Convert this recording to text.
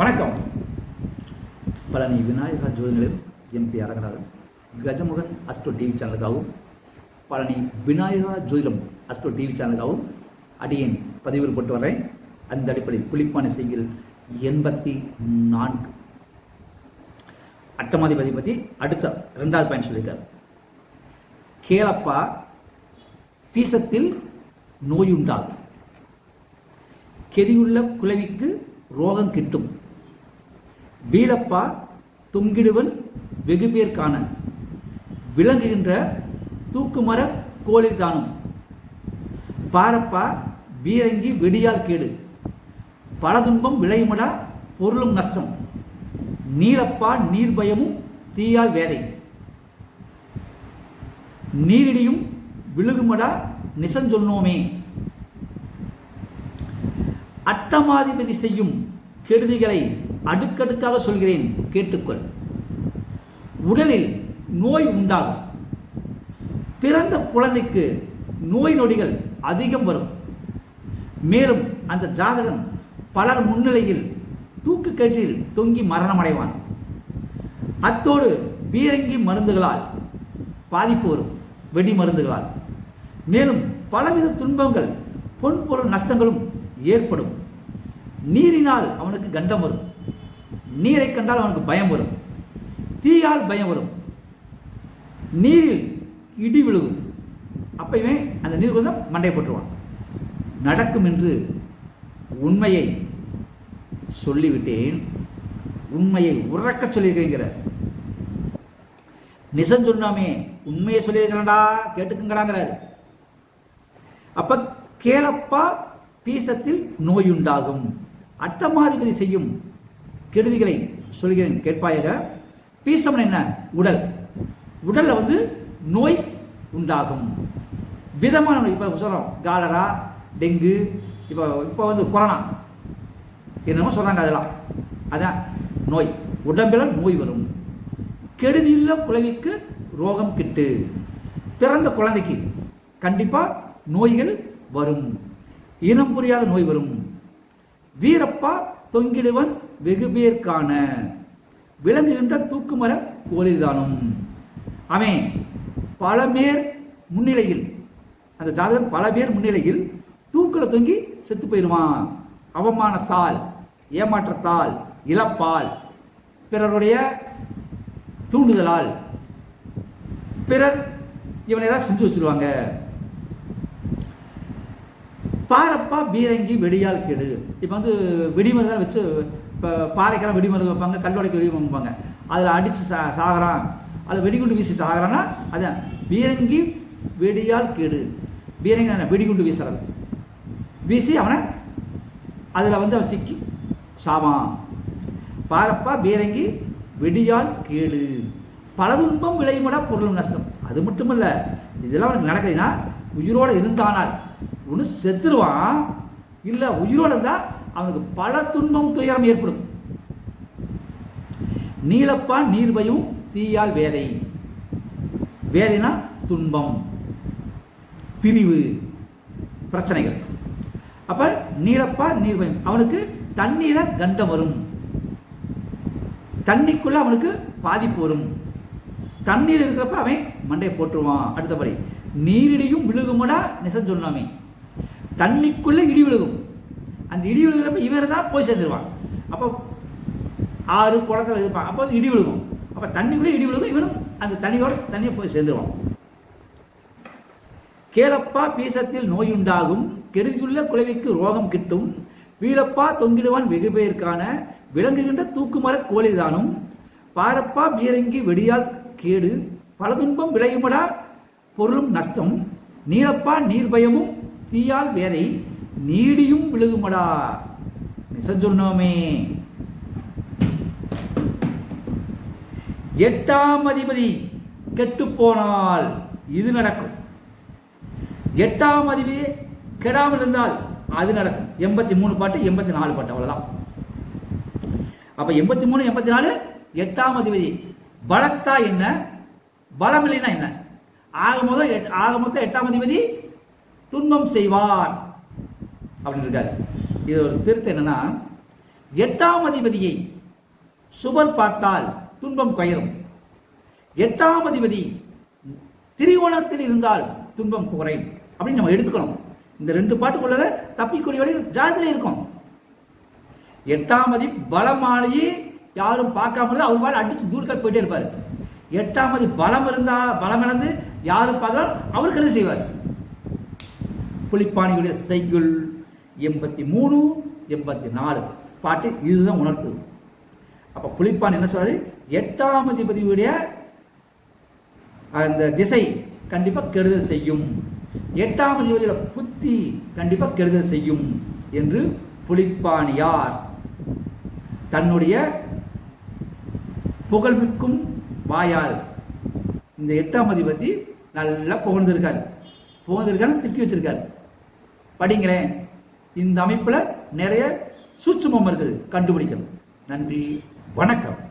வணக்கம். Palani Vinayaka ஜோதிநிலையம் MP Aranganathan Gajamugan astro TV சேனலுக்காகவும் Palani Vinayaka ஜோதிடம் astro TV சேனலுக்காகவும் அடியேன் பதிவில் போட்டு வர்றேன். அந்த அடிப்படையில் புளிப்பான செய்கில் எண்பத்தி நான்கு. அட்டமாதிபதி பற்றி அடுத்த ரெண்டாவது பயன் சொல்லியிருக்கார். கேளப்பா பீசத்தில் நோயுண்டாகும் கெதியுள்ள குலவிக்கு ரோகம் கிட்டும். வீழப்பா தொங்கிடுவன் வெகு பேர் காண விளங்குகின்ற தூக்குமர கோளில் தானும். பாரப்பா வீரங்கி வெடியால் கேடு. பல துன்பம் விளையுமடா பொருளும் நஷ்டம். நீரப்பா நீர் பயமும் தீயால் வேதை. நீரிடியும் விழுகுமடா நிசஞ்சொன்னோமே அட்டமாதிபதி செய்யும் கெடுதிகளை அடுக்கடுக்காக சொல்கிறேன் கேட்டுக்கொள். உடலில் நோய் உண்டாகும். பிறந்த குழந்தைக்கு நோய் நொடிகள் அதிகம் வரும். மேலும் அந்த ஜாதகம் பலர் முன்னிலையில் தூக்கு கயிற்றில் தொங்கி மரணமடைவான். அத்தோடு பீரங்கி மருந்துகளால் பாதிப்பு வரும் வெடி மருந்துகளால். மேலும் பலவித துன்பங்கள் பொன்பொருள் நஷ்டங்களும் ஏற்படும். நீரினால் அவனுக்கு கண்டம் வரும். நீரை கண்டால் அவனுக்கு பயம் வரும். தீயால் பயம் வரும். நீரில் இடி விழுகும். அப்பயுமே அந்த நீர் கொஞ்சம் மண்டை போட்டுருவான். நடக்கும் என்று உண்மையை சொல்லிவிட்டேன். உண்மையை உறக்க சொல்லியிருக்கிறேங்கிற. நிசம் சொன்னாமே உண்மையை சொல்லியிருக்கிறேன்டா கேட்டுக்குங்கடாங்கிறாரு. அப்ப கேளப்பா பீசத்தில் நோயுண்டாகும். அட்டமாதிபதி செய்யும் கெடுதிகளை சொல்கிறேன் கேட்பாயக. பீசம் என்ன? உடல். உடலில் வந்து நோய் உண்டாகும். விதமான இப்போ சொல்கிறோம் காலரா டெங்கு இப்போ இப்போ வந்து கொரோனா. என்னமோ சொல்கிறாங்க அதெல்லாம். அதான் நோய். உடம்பில் நோய் வரும். கெடுதியுள்ள குழவிக்கு ரோகம் கிட்டு. பிறந்த குழந்தைக்கு கண்டிப்பாக நோய்கள் வரும். இனம் புரியாத நோய் வரும். வீரப்பா தொங்கிடுவன் வெகு காண விளங்குகின்ற தூக்குமர கோலில்தானும் அவன் பல பேர் முன்னிலையில் அந்த ஜாதகன் பல பேர் முன்னிலையில் தூக்கில் தொங்கி செத்து போயிடுவான். அவமானத்தால் ஏமாற்றத்தால் இழப்பால் பிறருடைய தூண்டுதலால் பிறர் இவனை ஏதாவது செஞ்சு வச்சிருவாங்க. பாரப்பா பீரங்கி வெடியால் கெடு. இப்போ வந்து வெடிமருந்தான் வச்சு இப்போ பாறைக்கெல்லாம் வெடிமருந்து வைப்பாங்க கல்லோடைக்கு வெடி வைப்பாங்க. அதில் அடித்து சா சாகிறான். அதில் வெடிகுண்டு வீசி சாகிறான்னா அதான் பீரங்கி வெடியால் கெடு. பீரங்கி என்ன? வெடிகுண்டு வீசுறது. வீசி அவனை அதில் வந்து அவன் சிக்கி சாவான். பாரப்பா பீரங்கி வெடியால் கேடு. பல துன்பம் விளையுமடா பொருளும் நஷ்டம். அது மட்டுமல்ல இதெல்லாம் அவனுக்கு நடக்கலைன்னா உயிரோடு இருந்தானால் ஒன்று செத்துருவான் இல்லை உயிரோடு இருந்தால் அவனுக்கு பல துன்பம் துயரம் ஏற்படும். நீலப்பா நீர்வையும் தீயால் வேதை. வேதைனா துன்பம் பிரிவு பிரச்சனைகள். அப்போ நீலப்பா நீர்வையும் அவனுக்கு தண்ணீர கண்டம் வரும். தண்ணிக்குள்ளே அவனுக்கு பாதிப்பு வரும். தண்ணீர் இருக்கிறப்ப அவன் மண்டையை போட்டுருவான் அடுத்தபடி. நீரிடியும் விழுகுமடா நிசம் சொன்னாமே தண்ணிக்குள்ளே இடி விழுகும். அந்த இடி விழுகிறப்ப இவர் தான் போய் சேர்ந்துருவான் அப்போ ஆறு குளத்தில் இருப்பான் அப்போ இடி விழுகும். அப்போ தண்ணிக்குள்ளே இடி விழுகும். இவரும் அந்த தண்ணியோட தண்ணியை போய் சேர்ந்துருவான் கேளப்பா பீசத்தில் நோயுண்டாகும். கெடுதியுள்ள குழவிக்கு ரோகம் கிட்டும். வீழப்பா தொங்கிடுவான் வெகு பேருக்கான. விளங்குகின்ற தூக்குமர கோழிதானும். பாரப்பா பீரங்கி வெடியால் கேடு. பல துன்பம் விளையுமடா பொருளும் நஷ்டம். நீளப்பா நீர்பயமும் தீயால் வேதை நீடியும் விழுகுமடா. நிசம் சொன்னோமே எட்டாம் அதிபதி கெட்டு போனால் இது நடக்கும். எட்டாம் அதிபதி கெடாமல் இருந்தால் அது நடக்கும். எண்பத்தி மூணு பாட்டு எண்பத்தி நாலு பாட்டு அவ்வளோதான் அப்போ எண்பத்தி மூணு எண்பத்தி நாலு எட்டாம் அதிபதி பலத்தா என்ன? பலம் இல்லைன்னா என்ன? ஆக மொதல் எட் ஆக மொத்தம் எட்டாம் அதிபதி துன்பம் செய்வார் அப்படின்னு இருக்காரு. இது ஒரு திருத்தம் என்னன்னா எட்டாம் அதிபதியை சுபர் பார்த்தால் துன்பம் குயரும் எட்டாம் அதிபதி திரிகோணத்தில் இருந்தால் துன்பம் குறையும். அப்படின்னு நம்ம எடுத்துக்கணும். இந்த ரெண்டு பாட்டுக்குள்ளத தப்பிக்கூடிய வழி ஜாதத்தில் இருக்கும். எட்டாம் அதி பலமானி யாரும் பார்க்காம இருந்தால் அவர் பாட்டு அடிச்சு தூர்க்க போயிட்டே இருப்பார். எட்டாம் அதி பலம் இருந்தால் பலம் இழந்து யாரும் பார்த்தாலும் அவர் கெடுதி செய்வார்? புலிப்பாணியுடைய செய்குள் எண்பத்தி மூணு எண்பத்தி நாலு பாட்டு இதுதான் உணர்த்துது அப்ப புலிப்பான் என்ன சொல்றாரு? எட்டாம் அதிபதியுடைய அந்த திசை கண்டிப்பா கெடுதல் செய்யும். எட்டாம் அதிபதியோட புத்தி கண்டிப்பா கெடுதல் செய்யும் என்று புலிப்பாணியார் தன்னுடைய புகழ்மிக்கும் வாயால் இந்த எட்டாம் அதிபதி நல்லா புகழ்ந்திருக்கார். புகழ்ந்திருக்காரு திட்டி வச்சிருக்காரு. படிங்களேன் இந்த அமைப்புல நிறைய சூட்சமம் இருக்குது. கண்டுபிடிக்கணும். நன்றி. வணக்கம்.